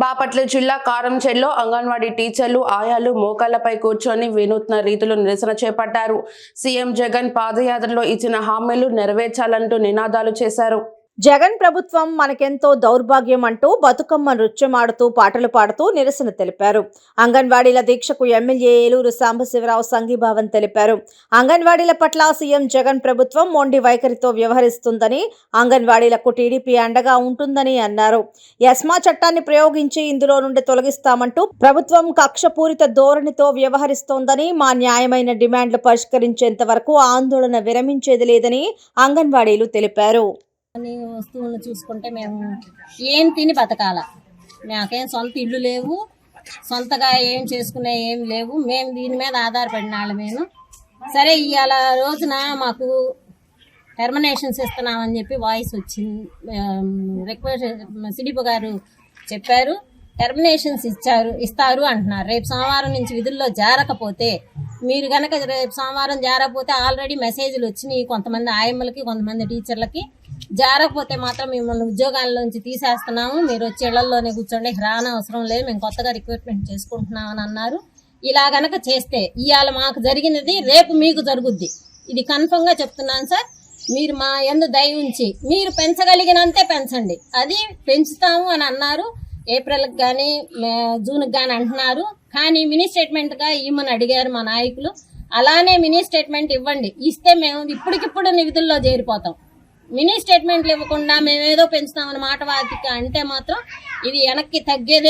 బాపట్ల జిల్లా కారంచెల్లో అంగన్వాడీ టీచర్లు ఆయాలు మోకాళ్ళపై కూర్చొని వినూత్న రీతిలో నిరసన చేపట్టారు. సీఎం జగన్ పాదయాత్రలో ఇచ్చిన హామీలు నెరవేర్చాలంటూ నినాదాలు చేశారు. జగన్ ప్రభుత్వం మనకెంతో దౌర్భాగ్యం అంటూ బతుకమ్మ నృత్యమాడుతూ పాటలు పాడుతూ నిరసన తెలిపారు. అంగన్వాడీల దీక్షకు ఎమ్మెల్యే ఏలూరు సాంబశివరావు సంఘీభావం తెలిపారు. అంగన్వాడీల పట్ల సీఎం జగన్ ప్రభుత్వం మొండి వైఖరితో వ్యవహరిస్తుందని అంగన్వాడీలకు టీడీపీ అండగా ఉంటుందని అన్నారు. ఎస్మా చట్టాన్ని ప్రయోగించి ఇందులో నుండి తొలగిస్తామంటూ ప్రభుత్వం కక్షపూరిత ధోరణితో వ్యవహరిస్తోందని మా న్యాయమైన డిమాండ్లు పరిష్కరించేంత వరకు ఆందోళన విరమించేది లేదని అంగన్వాడీలు తెలిపారు. అన్ని వస్తువులను చూసుకుంటే మేము ఏం తిని బతకాల. మాకేం సొంత ఇల్లు లేవు. సొంతగా ఏం చేసుకునే ఏం లేవు. మేము దీని మీద ఆధారపడిన వాళ్ళమేను సరే ఇవాళ రోజున మాకు టెర్మినేషన్స్ ఇస్తున్నామని చెప్పి వాయిస్ వచ్చింది. రిక్వెస్ట్ సిడిపో గారు చెప్పారు. టెర్మినేషన్స్ ఇచ్చారు ఇస్తారు అంటున్నారు. రేపు సోమవారం నుంచి విధుల్లో జారకపోతే మీరు కనుక రేపు సోమవారం జారకపోతే ఆల్రెడీ మెసేజ్లు వచ్చినాయి కొంతమంది ఆయమ్మలకి కొంతమంది టీచర్లకి. జారకపోతే మాత్రం మిమ్మల్ని ఉద్యోగాల్లోంచి తీసేస్తున్నాము. మీరు వచ్చి ఇళ్ళలోనే కూర్చోండి. రాన అవసరం లేదు. మేము కొత్తగా రిక్రూట్మెంట్ చేసుకుంటున్నామని అన్నారు. ఇలా గనక చేస్తే ఇవాళ మాకు జరిగినది రేపు మీకు జరుగుద్ది. ఇది కన్ఫర్మ్గా చెప్తున్నాను సార్. మీరు మా ఎందు దయ ఉంచి మీరు పెంచగలిగినంతే పెంచండి. అది పెంచుతాము అని అన్నారు. ఏప్రిల్కి కానీ జూన్కి కానీ అంటున్నారు. కానీ మినీ స్టేట్మెంట్గా ఇవ్వమని అడిగారు మా నాయకులు. అలానే మినీ స్టేట్మెంట్ ఇవ్వండి. ఇస్తే మేము ఇప్పటికిప్పుడు నిధుల్లో చేరిపోతాం. మినీ స్టేట్మెంట్లు ఇవ్వకుండా మేమేదో ఏదో పెంచుతామని మాట వాటికి. అంటే మాత్రం ఇది వెనక్కి తగ్గేదే